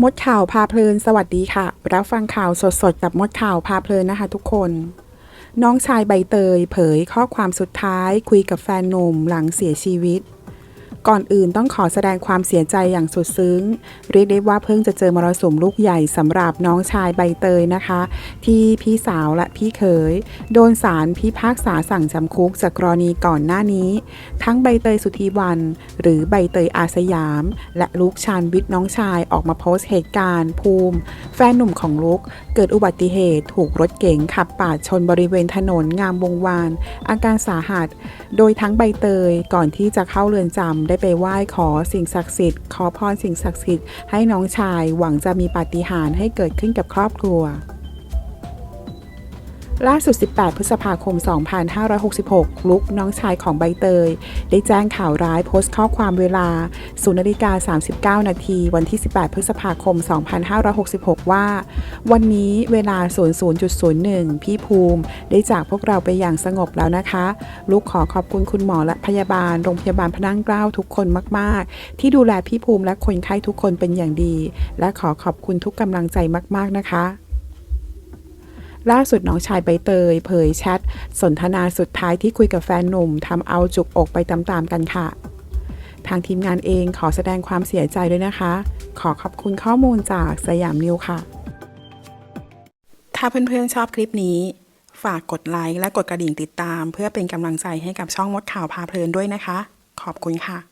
มดข่าวพาเพลิน สวัสดีค่ะ รับฟังข่าวสดๆกับมดข่าวพาเพลินนะคะทุกคน น้องชายใบเตย เผยข้อความสุดท้ายคุยกับแฟนหนุ่มหลังเสียชีวิต ก่อนอื่นต้องขอแสดงความเสียใจอย่างสุดซึ้ง เรียกได้ว่าเพิ่งจะเจอมรสุมลูกใหญ่สำหรับน้องชายใบเตยนะคะ ที่พี่สาวและพี่เขย โดนศาลพิพากษาสั่งจำคุกจากกรณีก่อนหน้านี้ ทั้งใบเตยสุธีวัน หรือใบเตยอาสยาม และลูกชานวิทย์น้องชายออกมาโพสต์เหตุการณ์ ภูมิ แฟนหนุ่มของลูกเกิดอุบัติเหตุถูกรถเก๋งขับปาดชนบริเวณถนนงามวงวาน อาการสาหัส โดยทั้งใบเตยก่อนที่จะเข้าเรือนจำได้ไปไหว้ขอสิ่งศักดิ์สิทธิ์ขอพรสิ่งศักดิ์สิทธิ์ให้น้องชายหวังจะมีปาฏิหาริย์ให้เกิดขึ้นกับครอบครัว ล่าสุด 18 พฤษภาคม 2566 ลุกน้องชายของใบเตย ได้แจ้งข่าวร้ายโพสต์ข้อความเวลา0นาฬิกา39 นาที วันที่ 18 พฤษภาคม 2566 ว่า วันนี้เวลา 00.01 พี่ภูมิ ได้จากพวกเราไปอย่างสงบแล้วนะคะลูกขอขอบคุณคุณหมอและพยาบาล โรงพยาบาลพระนั่งเกล้าทุกคนมาก ๆ ที่ดูแลพี่ภูมิและคนไข้ทุกคนเป็นอย่างดี และขอขอบคุณทุกกำลังใจมาก ๆ นะคะ ล่าสุดน้องชายใบเตย เผยแชทสนทนาสุดท้ายที่คุยกับแฟนหนุ่มทำเอาจุกอกไปตามๆกันค่ะ ทางทีมงานเองขอแสดงความเสียใจด้วยนะคะ ขอขอบคุณข้อมูลจากสยามนิวค่ะ ถ้าเพื่อนๆชอบคลิปนี้ ฝากกดไลค์และกดกระดิ่งติดตาม เพื่อเป็นกำลังใจให้กับช่องมดข่าวพาเพลินด้วยนะคะ ขอบคุณค่ะ